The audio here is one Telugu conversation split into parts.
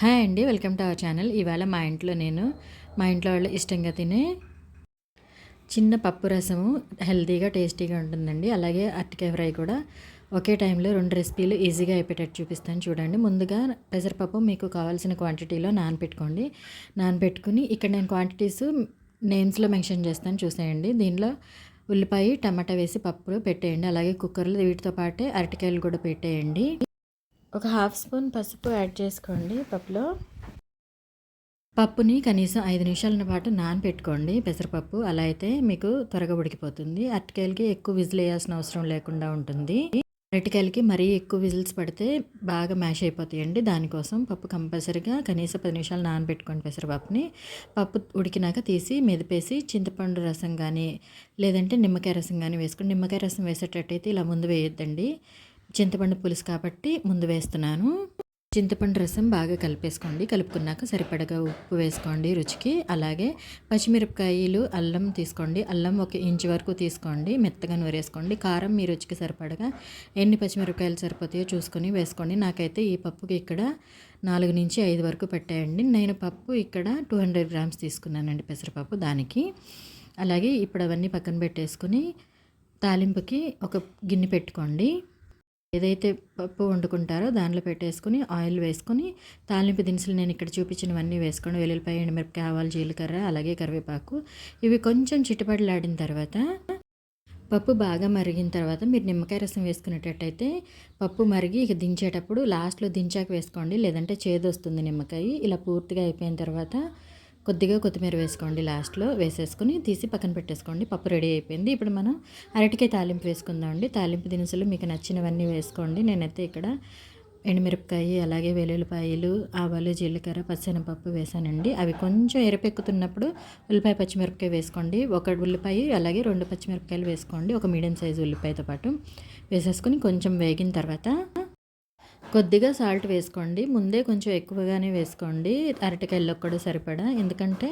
హాయ్ అండి వెల్కమ్ టు అవర్ ఛానల్. ఇవాళ మా ఇంట్లో నేను మా ఇంట్లో వాళ్ళు ఇష్టంగా తినే చిన్న పప్పు రసము హెల్తీగా టేస్టీగా ఉంటుందండి. అలాగే అరటికాయ ఫ్రై కూడా ఒకే టైంలో రెండు రెసిపీలు ఈజీగా అయిపోయేటట్టు చూపిస్తాను చూడండి. ముందుగా పెసరపప్పు మీకు కావాల్సిన క్వాంటిటీలో నానపెట్టుకోండి. నానపెట్టుకుని ఇక్కడ నేను క్వాంటిటీస్ నేమ్స్లో మెన్షన్ చేస్తాను చూసేయండి. దీనిలో ఉల్లిపాయ టమాటా వేసి పప్పులు పెట్టేయండి. అలాగే కుక్కర్లు వీటితో పాటే అరటికాయలు కూడా పెట్టేయండి. ఒక హాఫ్ స్పూన్ పసుపు యాడ్ చేసుకోండి పప్పులో. పప్పుని కనీసం ఐదు నిమిషాల పాటు నానపెట్టుకోండి. పెసరపప్పు అలా అయితే మీకు త్వరగా ఉడికిపోతుంది. అరటికాయలకి ఎక్కువ విజిల్ వేయాల్సిన అవసరం లేకుండా ఉంటుంది. అరటికాయలకి మరీ ఎక్కువ విజిల్స్ పడితే బాగా మ్యాష్ అయిపోతాయండి. దానికోసం పప్పు కంపల్సరీగా కనీసం పది నిమిషాలు నానబెట్టుకోండి పెసరపప్పుని. పప్పు ఉడికినాక తీసి మెదిపేసి చింతపండు రసం కానీ లేదంటే నిమ్మకాయ రసం కానీ వేసుకొని నిమ్మకాయ రసం వేసేటట్టయితే ఇలా ముందు వేయొద్దండి. చింతపండు పులుసు కాబట్టి ముందు వేస్తున్నాను. చింతపండు రసం బాగా కలిపేసుకోండి. కలుపుకున్నాక సరిపడగా ఉప్పు వేసుకోండి రుచికి. అలాగే పచ్చిమిరపకాయలు అల్లం తీసుకోండి. అల్లం ఒక ఇంచు వరకు తీసుకోండి. మెత్తగా నూరేసుకోండి. కారం మీ రుచికి సరిపడగా ఎన్ని పచ్చిమిరపకాయలు సరిపోతాయో చూసుకొని వేసుకోండి. నాకైతే ఈ పప్పుకి ఇక్కడ నాలుగు నుంచి ఐదు వరకు పెట్టాయండి. నేను పప్పు ఇక్కడ టూ హండ్రెడ్ గ్రామ్స్ తీసుకున్నానండి పెసరపప్పు దానికి. అలాగే ఇప్పుడు అవన్నీ పక్కన పెట్టేసుకుని తాలింపుకి ఒక గిన్నె పెట్టుకోండి. ఏదైతే పప్పు వండుకుంటారో దానిలో పెట్టేసుకుని ఆయిల్ వేసుకొని తాలింపు దినుసులు నేను ఇక్కడ చూపించినవన్నీ వేసుకొని వెల్లుల్లిపాయ ఎండుమిరపకాయ ఆవాలు జీలకర్ర అలాగే కరివేపాకు. ఇవి కొంచెం చిట్టుపడలాడిన తర్వాత పప్పు బాగా మరిగిన తర్వాత మీరు నిమ్మకాయ రసం వేసుకునేటట్టయితే పప్పు మరిగి ఇక దించేటప్పుడు లాస్ట్లో దించాక వేసుకోండి. లేదంటే చేదు వస్తుంది నిమ్మకాయ. ఇలా పూర్తిగా అయిపోయిన తర్వాత కొద్దిగా కొత్తిమీర వేసుకోండి లాస్ట్లో. వేసేసుకుని తీసి పక్కన పెట్టేసుకోండి. పప్పు రెడీ అయిపోయింది. ఇప్పుడు మనం అరటికాయ తాలింపు వేసుకుందామండి తాలింపు దినుసులు మీకు నచ్చినవన్నీ వేసుకోండి. నేనైతే ఇక్కడ ఎండుమిరపకాయ అలాగే వెల్లుల్లిపాయలు ఆవాలు జీలకర్ర పచ్చెనపప్పు వేసానండి. అవి కొంచెం ఎరపెక్కుతున్నప్పుడు ఉల్లిపాయ పచ్చిమిరపకాయ వేసుకోండి. ఒక ఉల్లిపాయ అలాగే రెండు పచ్చిమిరపకాయలు వేసుకోండి. ఒక మీడియం సైజు ఉల్లిపాయతో పాటు వేసేసుకొని కొంచెం వేగిన తర్వాత కొద్దిగా సాల్ట్ వేసుకోండి. ముందే కొంచెం ఎక్కువగానే వేసుకోండి. అరటికాయల్లో కూడా సరిపడా. ఎందుకంటే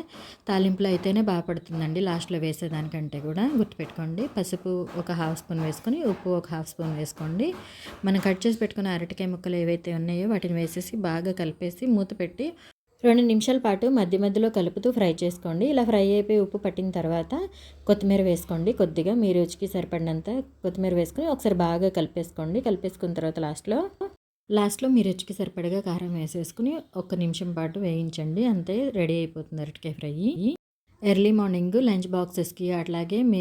తాలింపులో అయితేనే బాగా పడుతుందండి లాస్ట్లో వేసేదానికంటే కూడా గుర్తుపెట్టుకోండి. పసుపు ఒక హాఫ్ స్పూన్ వేసుకొని ఉప్పు ఒక హాఫ్ స్పూన్ వేసుకోండి. మనం కట్ చేసి పెట్టుకున్న అరటికాయ ముక్కలు ఏవైతే ఉన్నాయో వాటిని వేసేసి బాగా కలిపేసి మూత పెట్టి రెండు నిమిషాల పాటు మధ్య మధ్యలో కలుపుతూ ఫ్రై చేసుకోండి. ఇలా ఫ్రై అయిపోయి ఉప్పు పట్టిన తర్వాత కొత్తిమీర వేసుకోండి కొద్దిగా. మీ రుచికి సరిపడినంత కొత్తిమీర వేసుకొని ఒకసారి బాగా కలిపేసుకోండి. కలిపేసుకున్న తర్వాత లాస్ట్లో లాస్ట్లో మీ రుచికి సరిపడగా కారం వేసేసుకుని ఒక నిమిషం పాటు వేయించండి. అంతే రెడీ అయిపోతుంది అరటికాయ ఫ్రై. ఎర్లీ మార్నింగ్ లంచ్ బాక్సెస్కి అట్లాగే మీ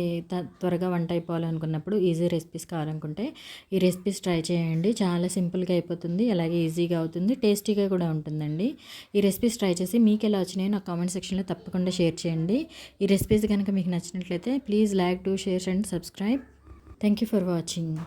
త్వరగా వంట అయిపోవాలనుకున్నప్పుడు ఈజీ రెసిపీస్ కావాలనుకుంటే ఈ రెసిపీస్ ట్రై చేయండి. చాలా సింపుల్గా అయిపోతుంది అలాగే ఈజీగా అవుతుంది టేస్టీగా కూడా ఉంటుందండి. ఈ రెసిపీస్ ట్రై చేసి మీకు ఎలా వచ్చినాయో నా కామెంట్ సెక్షన్లో తప్పకుండా షేర్ చేయండి. ఈ రెసిపీస్ కనుక మీకు నచ్చినట్లయితే please like to share and subscribe. Thank you for watching.